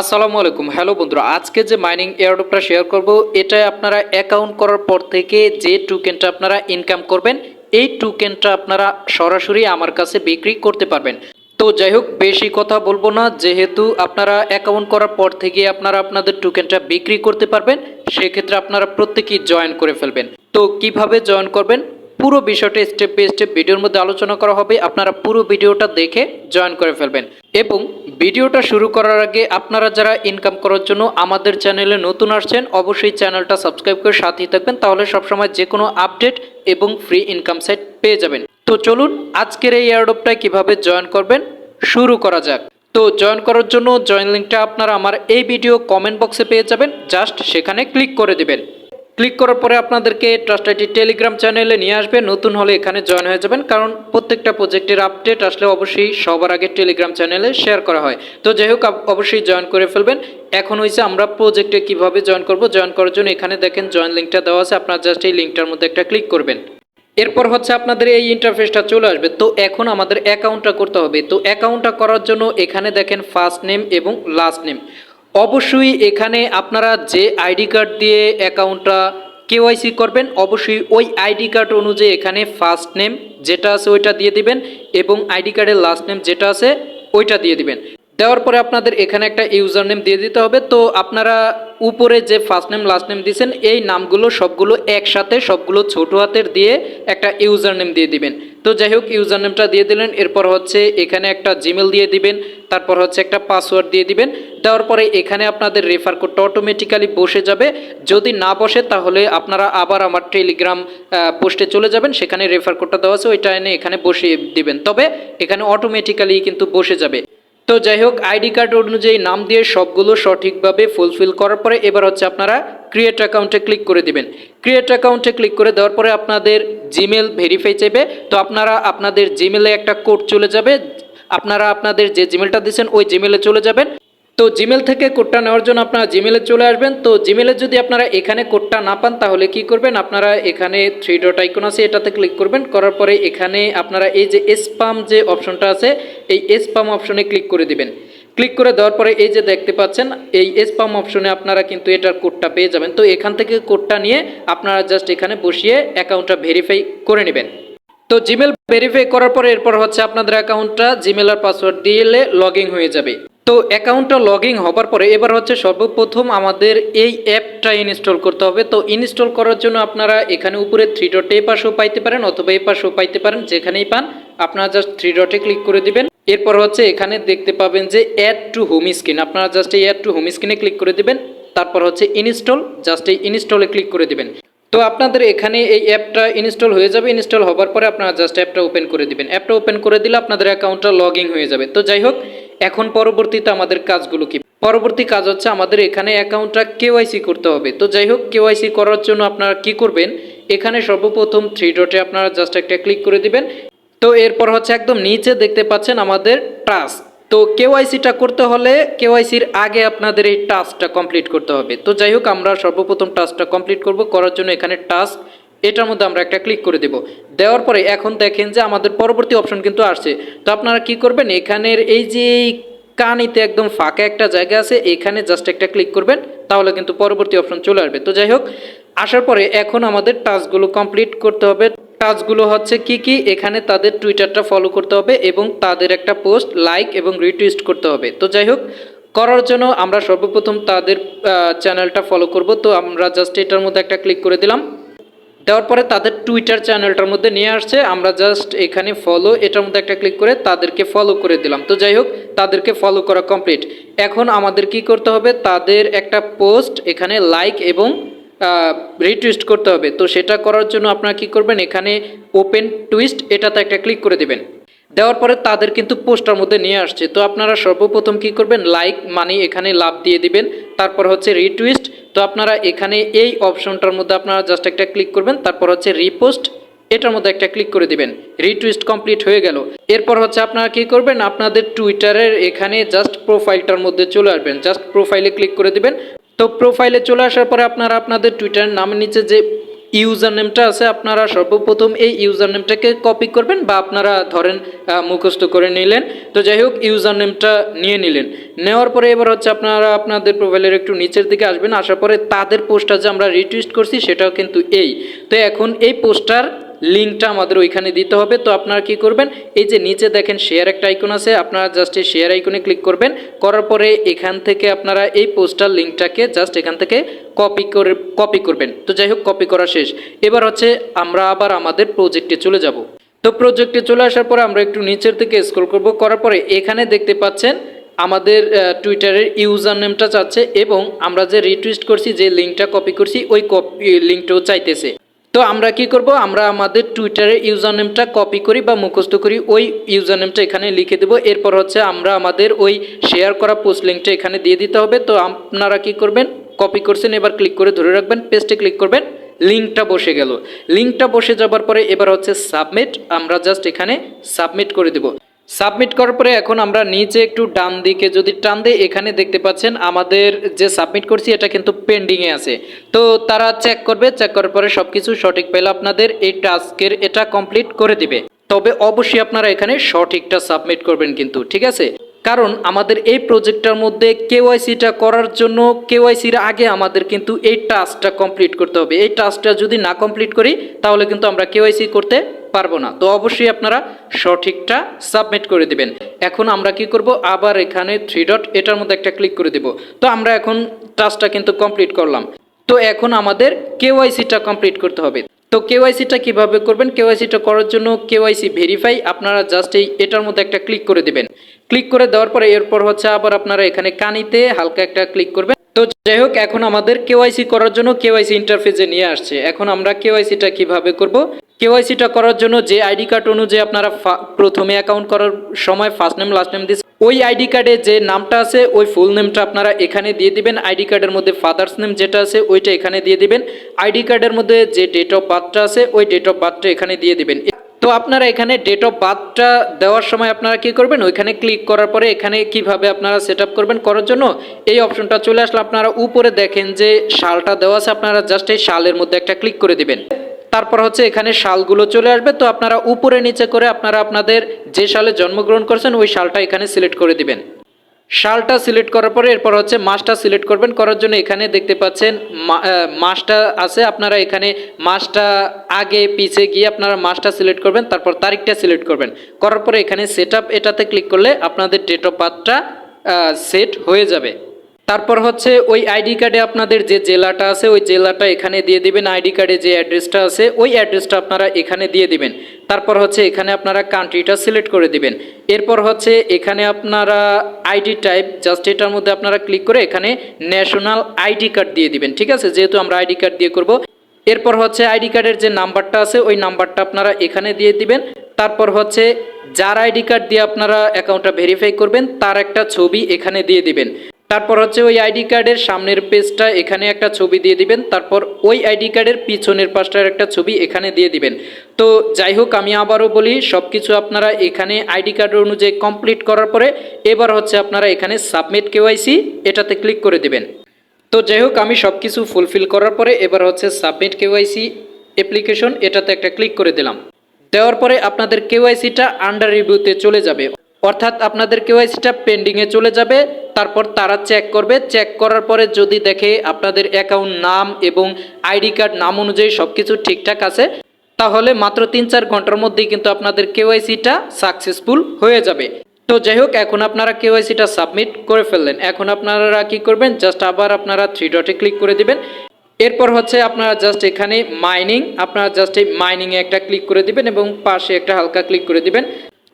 আসসালামু আলাইকুম। হ্যালো বন্ধুরা, আজকে যে মাইনিং এয়ারড্রপটা শেয়ার করব এটাই আপনারা অ্যাকাউন্ট করার পর থেকে যে টোকেনটা আপনারা ইনকাম করবেন, এই টোকেনটা আপনারা সরাসরি আমার কাছে বিক্রি করতে পারবেন। তো যাই হোক, বেশি কথা বলব না, যেহেতু আপনারা অ্যাকাউন্ট করার পর থেকে আপনারা আপনাদের টোকেনটা বিক্রি করতে পারবেন, সেক্ষেত্রে আপনারা প্রত্যেকেই জয়েন করে ফেলবেন। তো কীভাবে জয়েন করবেন? পুরো বিষয়টা স্টেপ বাই স্টেপ ভিডিওর মধ্যে আলোচনা করা হবে। আপনারা পুরো ভিডিওটা দেখে জয়েন করে ফেলবেন। এবং ভিডিওটা শুরু করার আগে আপনারা যারা ইনকাম করার জন্য আমাদের চ্যানেলে নতুন আসছেন, অবশ্যই চ্যানেলটা সাবস্ক্রাইব করে সাথেই থাকবেন। তাহলে সবসময় যে কোনো আপডেট এবং ফ্রি ইনকাম সাইট পেয়ে যাবেন। তো চলুন আজকের এই এয়ারডপটায় কীভাবে জয়েন করবেন, শুরু করা যাক। তো জয়েন করার জন্য জয়েন লিঙ্কটা আপনারা আমার এই ভিডিও কমেন্ট বক্সে পেয়ে যাবেন। জাস্ট সেখানে ক্লিক করে দিবেন। ক্লিক করার পরে আপনাদেরকে ট্রাস্ট আইটি টেলিগ্রাম চ্যানেলে নিয়ে আসবে। নতুন হলে এখানে জয়েন হয়ে যাবেন। কারণ প্রত্যেকটা প্রজেক্টের আপডেট আসলে অবশ্যই সবার আগে টেলিগ্রাম চ্যানেলে শেয়ার করা হয়। তো যাই হোক অবশ্যই জয়েন করে ফেলবেন। এখন হয়েছে আমরা প্রজেক্টে কীভাবে জয়েন করব? জয়েন করার জন্য এখানে দেখেন জয়েন লিঙ্কটা দেওয়া আছে। আপনারা জাস্ট এই লিঙ্কটার মধ্যে একটা ক্লিক করবেন। এরপর হচ্ছে আপনাদের এই ইন্টারফেসটা চলে আসবে। তো এখন আমাদের অ্যাকাউন্টটা করতে হবে। তো অ্যাকাউন্টটা করার জন্য এখানে দেখেন ফার্স্ট নেম এবং লাস্ট নেম অবশ্যই এখানে আপনারা যে আইডি কার্ড দিয়ে অ্যাকাউন্টটা কেওয়াইসি করবেন, অবশ্যই ওই আইডি কার্ড অনুযায়ী এখানে ফার্স্ট নেম যেটা আছে ওইটা দিয়ে দিবেন এবং আইডি কার্ডের লাস্ট নেম যেটা আছে ওইটা দিয়ে দিবেন। দেওয়ার পরে আপনাদের এখানে একটা ইউজার নেম দিয়ে দিতে হবে। তো আপনারা উপরে যে ফার্স্ট নেম লাস্ট নেম দিয়েছেন, এই নামগুলো সবগুলো একসাথে, সবগুলো ছোটো হাতের দিয়ে একটা ইউজার নেম দিয়ে দিবেন। তো যাই হোক ইউজার নেমটা দিয়ে দিলেন, এরপর হচ্ছে এখানে একটা জিমেল দিয়ে দিবেন, তারপর হচ্ছে একটা পাসওয়ার্ড দিয়ে দিবেন, দেওয়ার পরে এখানে আপনাদের রেফার কোডটা অটোমেটিক্যালি বসে যাবে। যদি না বসে, তাহলে আপনারা আবার আমার টেলিগ্রাম পোস্টে চলে যাবেন, সেখানে রেফার কোডটা দেওয়া আছে, ওইটা এনে এখানে বসিয়ে দিবেন। তবে এখানে অটোমেটিক্যালি কিন্তু বসে যাবে। তো যাই হোক, আইডি কার্ড অনুযায়ী নাম দিয়ে সবগুলো সঠিকভাবে ফুলফিল করার পরে এবার হচ্ছে আপনারা ক্রিয়েট অ্যাকাউন্টে ক্লিক করে দিবেন। ক্রিয়েট অ্যাকাউন্টে ক্লিক করে দেওয়ার পরে আপনাদের জিমেল ভেরিফাই চাইবে। তো আপনারা আপনাদের জিমেলে একটা কোড চলে যাবে। আপনারা আপনাদের যে জিমেলটা দিয়েছেন, ওই জিমেলে চলে যাবেন। তো জিমেল থেকে কোডটা নেওয়ার জন্য আপনারা জিমেলে চলে আসবেন। তো জিমেলে যদি আপনারা এখানে কোডটা না পান, তাহলে কি করবেন? আপনারা এখানে থ্রি ডট আইকন আছে, এটাতে ক্লিক করবেন। করার পরে এখানে আপনারা এই যে স্পাম যে অপশনটা আছে, এই স্পাম অপশনে ক্লিক করে দিবেন। ক্লিক করে দেওয়ার পরে এই যে দেখতে পাচ্ছেন, এই স্পাম অপশনে আপনারা কিন্তু এটার কোডটা পেয়ে যাবেন। তো এখান থেকে কোডটা নিয়ে আপনারা জাস্ট এখানে বসিয়ে অ্যাকাউন্টটা ভেরিফাই করে নেবেন। তো জিমেল ভেরিফাই করার পরে এরপর হচ্ছে আপনাদের অ্যাকাউন্টটা জিমেল আর পাসওয়ার্ড দিলে লগ হয়ে যাবে। তো অ্যাকাউন্টটা লগ ইন হবার পরে এবার হচ্ছে সর্বপ্রথম আমাদের এই অ্যাপটা ইনস্টল করতে হবে। তো ইনস্টল করার জন্য আপনারা এখানে উপরে থ্রি ডটে এই পাশেও পাইতে পারেন অথবা এই পাশেও পাইতে পারেন, যেখানেই পান। আপনারা জাস্ট থ্রি ডটে ক্লিক করে দিবেন। এরপর হচ্ছে এখানে দেখতে পাবেন যে অ্যাড টু হোম স্ক্রিন আপনারা জাস্ট এই অ্যাড টু হোম স্ক্রিনে ক্লিক করে দিবেন। তারপর হচ্ছে ইনস্টল জাস্ট এই ইনস্টলে ক্লিক করে দিবেন। তো আপনাদের এখানে এই অ্যাপটা ইনস্টল হয়ে যাবে। ইনস্টল হবার পরে আপনারা জাস্ট অ্যাপটা ওপেন করে দিবেন। অ্যাপটা ওপেন করে দিলে আপনাদের অ্যাকাউন্টটা লগ হয়ে যাবে। তো যাই হোক এখন পরবর্তীতে আমাদের কাজগুলো কি? পরবর্তী কাজ হচ্ছে আমাদের এখানে অ্যাকাউন্টটা কেওয়াইসি করতে হবে। তো যাই হোক কেওয়াইসি করার জন্য আপনারা কি করবেন? এখানে সর্বপ্রথম থ্রি ডটে আপনারা জাস্ট একটা ক্লিক করে দিবেন। তো এরপর হচ্ছে একদম নিচে দেখতে পাচ্ছেন আমাদের টাস্ক তো কেওয়াইসিটা করতে হলে কেওয়াইসির আগে আপনাদের এই টাস্কটা কমপ্লিট করতে হবে। তো যাই হোক, আমরা সর্বপ্রথম টাস্কটা কমপ্লিট করব। করার জন্য এখানে টাস্ক এটার মধ্যে আমরা একটা ক্লিক করে দেব। দেওয়ার পরে এখন দেখেন যে আমাদের পরবর্তী অপশন কিন্তু আসছে। তো আপনারা কি করবেন? এখানের এই যে কানিতে একদম ফাঁকা একটা জায়গা আছে, এখানে জাস্ট একটা ক্লিক করবেন, তাহলে কিন্তু পরবর্তী অপশন চলে আসবে। তো যাই হোক, আসার পরে এখন আমাদের টাস্কগুলো কমপ্লিট করতে হবে। টাস্কগুলো হচ্ছে কি কি? এখানে তাদের টুইটারটা ফলো করতে হবে এবং তাদের একটা পোস্ট লাইক এবং রিটুইস্ট করতে হবে। তো যাই হোক, করার জন্য আমরা সর্বপ্রথম তাদের চ্যানেলটা ফলো করব। তো আমরা জাস্ট এটার মধ্যে একটা ক্লিক করে দিলাম। দেওয়ার পরে তাদের টুইটার চ্যানেলটার মধ্যে নিয়ে আসছে। আমরা জাস্ট এখানে ফলো এটার মধ্যে একটা ক্লিক করে তাদেরকে ফলো করে দিলাম। তো যাই হোক, তাদেরকে ফলো করা কমপ্লিট এখন আমাদের কি করতে হবে? তাদের একটা পোস্ট এখানে লাইক এবং রিটুইস্ট করতে হবে। তো সেটা করার জন্য আপনারা কি করবেন? এখানে ওপেন টুইস্ট এটাতে একটা ক্লিক করে দেবেন। দেওয়ার পরে তাদের কিন্তু পোস্টার মধ্যে নিয়ে আসছে। তো আপনারা সর্বপ্রথম কি করবেন? লাইক মানি এখানে লাভ দিয়ে দিবেন। তারপর হচ্ছে রিটুইস্ট তো আপনারা এখানে এই অপশনটার মধ্যে আপনারা জাস্ট একটা ক্লিক করবেন, তারপর হচ্ছে রিপোস্ট এটার মধ্যে একটা ক্লিক করে দিবেন। রিটুইস্ট কমপ্লিট হয়ে গেল। এরপর হচ্ছে আপনারা কি করবেন? আপনাদের টুইটারের এখানে জাস্ট প্রোফাইলটার মধ্যে চলে আসবেন। জাস্ট প্রোফাইলে ক্লিক করে দিবেন। তো প্রোফাইলে চলে আসার পরে আপনারা আপনাদের টুইটারের নামের নিচে যে ইউজার নেমটা আছে, আপনারা সর্বপ্রথম এই ইউজার নেমটাকে কপি করবেন বা আপনারা ধরেন মুখস্থ করে নিলেন। তো যাই হোক ইউজার নেমটা নিয়ে নিলেন। নেওয়ার পরে এবার হচ্ছে আপনারা আপনাদের প্রোফাইলের একটু নিচের দিকে আসবেন, আসার পরে তাদের পোস্টটা যে আমরা রিটুইস্ট করছি সেটাও কিন্তু এই। তো এখন এই পোস্টার লিঙ্কটা আমাদের ওইখানে দিতে হবে। তো আপনারা কি করবেন, এই যে নিচে দেখেন শেয়ার একটা আইকন আছে, আপনারা জাস্ট এই শেয়ার আইকনে ক্লিক করবেন। করার পরে এখান থেকে আপনারা এই পোস্টার লিঙ্কটাকে জাস্ট এখান থেকে কপি করে কপি করবেন। তো যাই হোক কপি করা শেষ। এবার হচ্ছে আমরা আবার আমাদের প্রজেক্টে চলে যাব। তো প্রজেক্টে চলে আসার পরে আমরা একটু নিচের দিকে স্ক্রল করব। করার পরে এখানে দেখতে পাচ্ছেন আমাদের টুইটারের ইউজার নেমটা চাচ্ছে এবং আমরা যে রিটুইস্ট করছি, যে লিঙ্কটা কপি করছি, ওই কপি লিঙ্কটাও চাইতেছে। তো আমরা কি করব? আমরা আমাদের টুইটারের ইউজার নেমটা কপি করি বা মুখস্থ করি, ওই ইউজার নেমটা এখানে লিখে দেবো। এরপর হচ্ছে আমরা আমাদের ওই শেয়ার করা পোস্ট লিঙ্কটা এখানে দিয়ে দিতে হবে। তো আপনারা কি করবেন? কপি করছেন, এবার ক্লিক করে ধরে রাখবেন পেস্টে ক্লিক করবেন লিঙ্কটা বসে গেল। লিঙ্কটা বসে যাবার পরে এবার হচ্ছে সাবমিট আমরা জাস্ট এখানে সাবমিট করে দেব। সাবমিট করার পরে এখন আমরা নিচে একটু ডান দিকে যদি টান দিই, এখানে দেখতে পাচ্ছেন আমাদের যে সাবমিট করছি, এটা কিন্তু পেন্ডিংয়ে আছে। তো তারা চেক করবে চেক করার পরে সব কিছু সঠিক পেলে আপনাদের এই টাস্কের এটা কমপ্লিট করে দিবে। তবে অবশ্যই আপনারা এখানে সঠিকটা সাবমিট করবেন কিন্তু, ঠিক আছে? কারণ আমাদের এই প্রজেক্টটার মধ্যে কেওয়াইসিটা করার জন্য, কেওয়াইসির আগে আমাদের কিন্তু এই টাস্কটা কমপ্লিট করতে হবে। এই টাস্কটা যদি না কমপ্লিট করি, তাহলে কিন্তু আমরা কেওয়াইসি করতে পারব না। তো অবশ্যই আপনারা সঠিকটা সাবমিট করে দিবেন। এখন আমরা কি করব? আবার এখানে থ্রি ডট এটার মধ্যে একটা ক্লিক করে দেব। তো আমরা এখন টাস্কটা কিন্তু কমপ্লিট করলাম। তো এখন আমাদের কেওয়াইসিটা কমপ্লিট করতে হবে। তো কেওয়াইসিটা কীভাবে করবেন? কেওয়াইসিটা করার জন্য কেওয়াইসি ভেরিফাই আপনারা জাস্ট এই এটার মধ্যে একটা ক্লিক করে দিবেন। ক্লিক করে দেওয়ার পরে এরপর হচ্ছে আবার আপনারা এখানে কানিতে হালকা একটা ক্লিক করবেন। তো যাই হোক, এখন আমাদের কেওয়াইসি করার জন্য কেওয়াইসি ইন্টারফেসে নিয়ে আসছে। এখন আমরা কেওয়াইসিটা কীভাবে করব? কেওয়াইসিটা করার জন্য যে আইডি কার্ড অনুযায়ী আপনারা প্রথমে অ্যাকাউন্ট করার সময় ফার্স্ট নেম লাস্ট নেম দিচ্ছেন ওই আইডি কার্ডে যে নামটা আছে, ওই ফুল নেমটা আপনারা এখানে দিয়ে দিবেন। আইডি কার্ডের মধ্যে ফাদার্স নেম যেটা আছে, ওইটা এখানে দিয়ে দিবেন। আইডি কার্ডের মধ্যে যে ডেট অফ বার্থটা আছে, ওই ডেট অফ বার্থটা এখানে দিয়ে দিবেন। তো আপনারা এখানে ডেট অফ বার্থটা দেওয়ার সময় আপনারা কি করবেন? ওইখানে ক্লিক করার পরে এখানে কীভাবে আপনারা সেট করবেন করার জন্য এই অপশনটা চলে আসলে আপনারা উপরে দেখেন যে শালটা দেওয়া আছে, আপনারা জাস্ট এই শালের মধ্যে একটা ক্লিক করে দিবেন। তারপর হচ্ছে এখানে শালগুলো চলে আসবে, তো আপনারা উপরে নিচে করে আপনারা আপনাদের যে সালে জন্মগ্রহণ করছেন, ওই শালটা এখানে সিলেক্ট করে দিবেন। শালটা সিলেক্ট করার পরে এরপর হচ্ছে মাসটা সিলেক্ট করবেন। করার জন্য এখানে দেখতে পাচ্ছেন মাসটা আছে। আপনারা এখানে মাসটা আগে, পিছে গিয়ে আপনারা মাসটা সিলেক্ট করবেন, তারপর তারিখটা সিলেক্ট করবেন। করার পরে এখানে সেট আপ এটাতে ক্লিক করলে আপনাদের ডেট অফ বার্থটা সেট হয়ে যাবে। তারপর হচ্ছে ওই আইডি কার্ডে আপনাদের যে জেলাটা আছে, ওই জেলাটা এখানে দিয়ে দিবেন। আইডি কার্ডে যে অ্যাড্রেসটা আছে, ওই অ্যাড্রেসটা আপনারা এখানে দিয়ে দিবেন। তারপর হচ্ছে এখানে আপনারা কান্ট্রিটা সিলেক্ট করে দিবেন। এরপর হচ্ছে এখানে আপনারা আইডি টাইপ, জাস্ট এটার মধ্যে আপনারা ক্লিক করে এখানে ন্যাশনাল আইডি কার্ড দিয়ে দিবেন, ঠিক আছে? যেহেতু আমরা আইডি কার্ড দিয়ে করব। এরপর হচ্ছে আইডি কার্ডের যে নাম্বারটা আছে, ওই নাম্বারটা আপনারা এখানে দিয়ে দিবেন। তারপর হচ্ছে যার আইডি কার্ড দিয়ে আপনারা অ্যাকাউন্টটা ভেরিফাই করবেন, তার একটা ছবি এখানে দিয়ে দিবেন। তারপর হচ্ছে ওই আইডি কার্ডের সামনের পেজটা এখানে একটা ছবি দিয়ে দিবেন, তারপর ওই আইডি কার্ডের পিছনের পাশটার একটা ছবি এখানে দিয়ে দিবেন। তো যাই হোক, আমি আবারও বলি সব কিছু আপনারা এখানে আইডি কার্ড অনুযায়ী কমপ্লিট করার পরে এবার হচ্ছে আপনারা এখানে সাবমিট কেওয়াইসি, এটাতে ক্লিক করে দিবেন। তো যাই হোক, আমি সব কিছু ফুলফিল করার পরে এবার হচ্ছে সাবমিট কেওয়াইসি অ্যাপ্লিকেশন, এটাতে একটা ক্লিক করে দিলাম। দেওয়ার পরে আপনাদের কেওয়াইসিটা আন্ডার রিভিউতে চলে যাবে। অর্থাৎ আপনাদের কেওয়াইসিটা পেন্ডিংয়ে চলে যাবে, তারপর তারা চেক করবে চেক করার পরে যদি দেখে আপনাদের অ্যাকাউন্ট নাম এবং আইডি কার্ড নাম অনুযায়ী সব কিছু ঠিকঠাক আছে, তাহলে মাত্র তিন চার ঘণ্টার মধ্যেই কিন্তু আপনাদের কেওয়াইসিটা সাকসেসফুল হয়ে যাবে। তো যাই হোক, এখন আপনারা কেওয়াইসিটা সাবমিট করে ফেললেন। এখন আপনারা কি করবেন? জাস্ট আবার আপনারা থ্রি ডটে ক্লিক করে দিবেন। এরপর হচ্ছে আপনারা জাস্ট এখানে মাইনিং আপনারা জাস্ট এই মাইনিংয়ে একটা ক্লিক করে দিবেন এবং পাশে একটা হালকা ক্লিক করে দিবেন।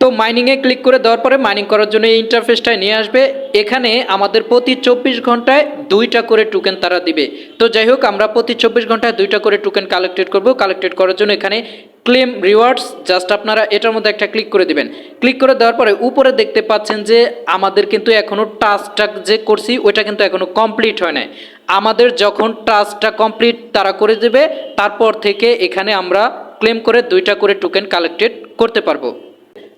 তো মাইনিংয়ে ক্লিক করে দেওয়ার পরে মাইনিং করার জন্য এই ইন্টারফেসটায় নিয়ে আসবে। এখানে আমাদের প্রতি চব্বিশ ঘন্টায় দুইটা করে টোকেন তারা দিবে। তো যাই হোক, আমরা প্রতি চব্বিশ ঘন্টায় দুইটা করে টোকেন কালেক্টেড করব। কালেক্টেড করার জন্য এখানে ক্লেম রিওয়ার্ডস জাস্ট আপনারা এটার মধ্যে একটা ক্লিক করে দিবেন। ক্লিক করে দেওয়ার পরে উপরে দেখতে পাচ্ছেন যে আমাদের কিন্তু এখনও টাস্কটা যে করছি, ওইটা কিন্তু এখনও কমপ্লিট হয় নাই। আমাদের যখন টাস্কটা কমপ্লিট তারা করে দেবে, তারপর থেকে এখানে আমরা ক্লেম করে দুইটা করে টোকেন কালেক্টেড করতে পারব।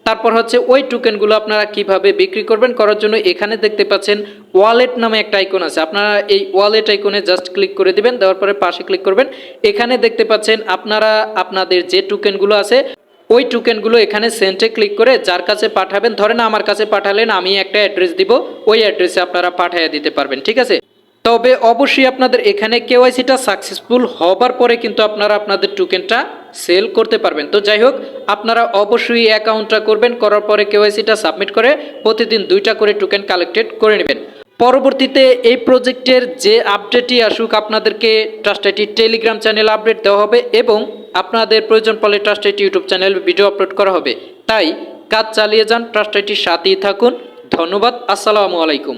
তারপর হচ্ছে ওই টোকেনগুলো আপনারা কীভাবে বিক্রি করবেন করার জন্য এখানে দেখতে পাচ্ছেন ওয়ালেট নামে একটা আইকন আছে। আপনারা এই ওয়ালেট আইকনে জাস্ট ক্লিক করে দিবেন, দেওয়ার পরে পাশে ক্লিক করবেন। এখানে দেখতে পাচ্ছেন আপনারা, আপনাদের যে টোকেনগুলো আছে, ওই টোকেনগুলো এখানে সেন্টে ক্লিক করে যার কাছে পাঠাবেন, ধরেন আমার কাছে পাঠালেন, আমি একটা অ্যাড্রেস দিব, ওই অ্যাড্রেসে আপনারা পাঠিয়ে দিতে পারবেন, ঠিক আছে? তবে অবশ্যই আপনাদের এখানে কেওয়াইসিটা সাকসেসফুল হবার পরে কিন্তু আপনারা আপনাদের টোকেনটা সেল করতে পারবেন। তো যাই হোক, আপনারা অবশ্যই অ্যাকাউন্টটা করবেন, করার পরে কেওয়াইসিটা সাবমিট করে প্রতিদিন দুইটা করে টোকেন কালেক্টেড করে নেবেন। পরবর্তীতে এই প্রজেক্টের যে আপডেটই আসুক, আপনাদেরকে trust IT Telegram channel update দেওয়া হবে এবং আপনাদের প্রয়োজন পড়লে trust IT YouTube channel video upload করা হবে। তাই কাজ চালিয়ে যান ট্রাস্ট আইটির সাথেই থাকুন। ধন্যবাদ, আসসালামু আলাইকুম।